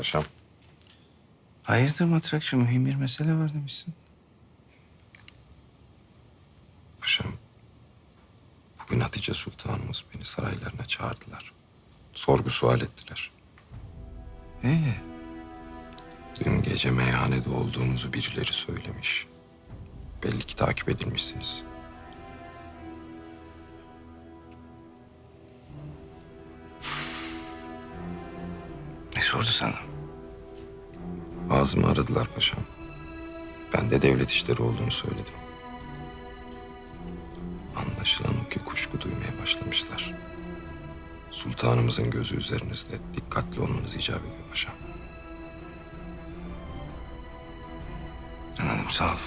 Paşam. Hayırdır matrakçı mühim bir mesele var demişsin. Paşam. Bugün Hatice Sultanımız beni saraylarına çağırdılar. Sorgu sual ettiler. Ee, Dün gece meyhanede olduğumuzu birileri söylemiş. Belli ki takip edilmişsiniz. ne sordu sana? Ağzımı aradılar paşam. Ben de devlet işleri olduğunu söyledim. Anlaşılan o ki kuşku duymaya başlamışlar. Sultanımızın gözü üzerinizde dikkatli olmanız icap ediyor paşam. Anladım sağ ol.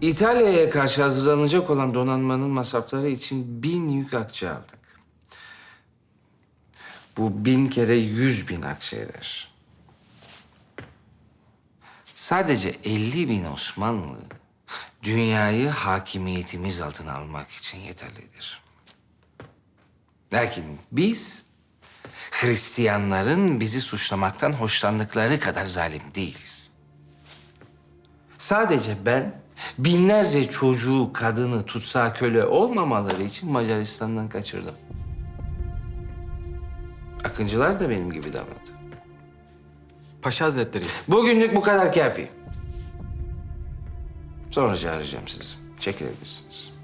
İtalya'ya karşı hazırlanacak olan donanmanın masrafları için bin yük akçe aldık. Bu bin kere yüz bin akçe. Sadece 50 bin Osmanlı dünyayı hakimiyetimiz altına almak için yeterlidir. Lakin biz Hristiyanların bizi suçlamaktan hoşlandıkları kadar zalim değiliz. Sadece ben binlerce çocuğu, kadını tutsağı köle olmamaları için Macaristan'dan kaçırdım. Akıncılar da benim gibi davrandı. Paşa Hazretleri. Bugünlük bu kadar kafi. Sonra çağıracağım sizi. Çekilebilirsiniz.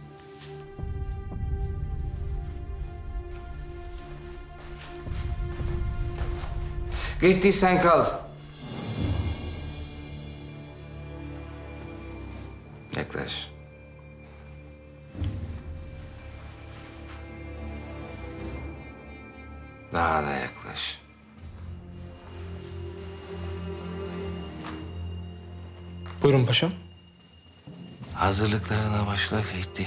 Gittiysen kal. Yaklaş. Daha da yaklaş. Buyurun paşam. Hazırlıklarına başla Kayıtlı.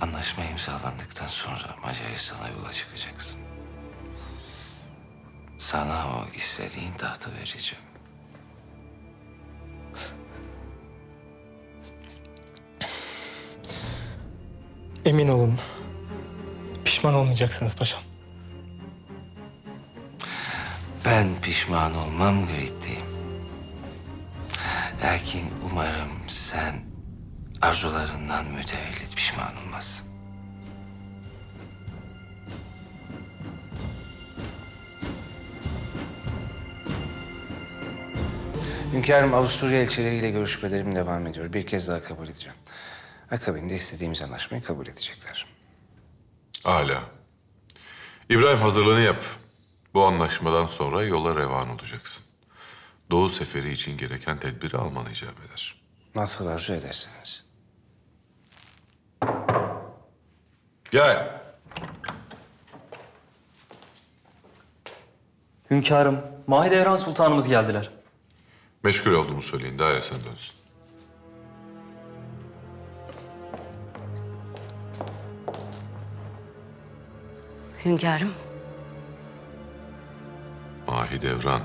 Anlaşma imzalandıktan sonra Macaristan'a yola çıkacaksın. Sana o istediğin tahtı vereceğim. Emin olun. Pişman olmayacaksınız paşam. Ben pişman olmam Kayıtlı. Lakin umarım sen arzularından mütevellit pişman olmazsın. Hünkârım Avusturya elçileriyle görüşmelerim devam ediyor. Bir kez daha kabul edeceğim. Akabinde istediğimiz anlaşmayı kabul edecekler. Hala. İbrahim hazırlığını yap. Bu anlaşmadan sonra yola revan olacaksın. Doğu seferi için gereken tedbiri alman icap eder. Nasıl arzu ederseniz. Gel. Hünkârım, Mahidevran Sultanımız geldiler. Meşgul olduğumu söyleyin. Dairesine dönsün. Hünkârım, Mahidevran.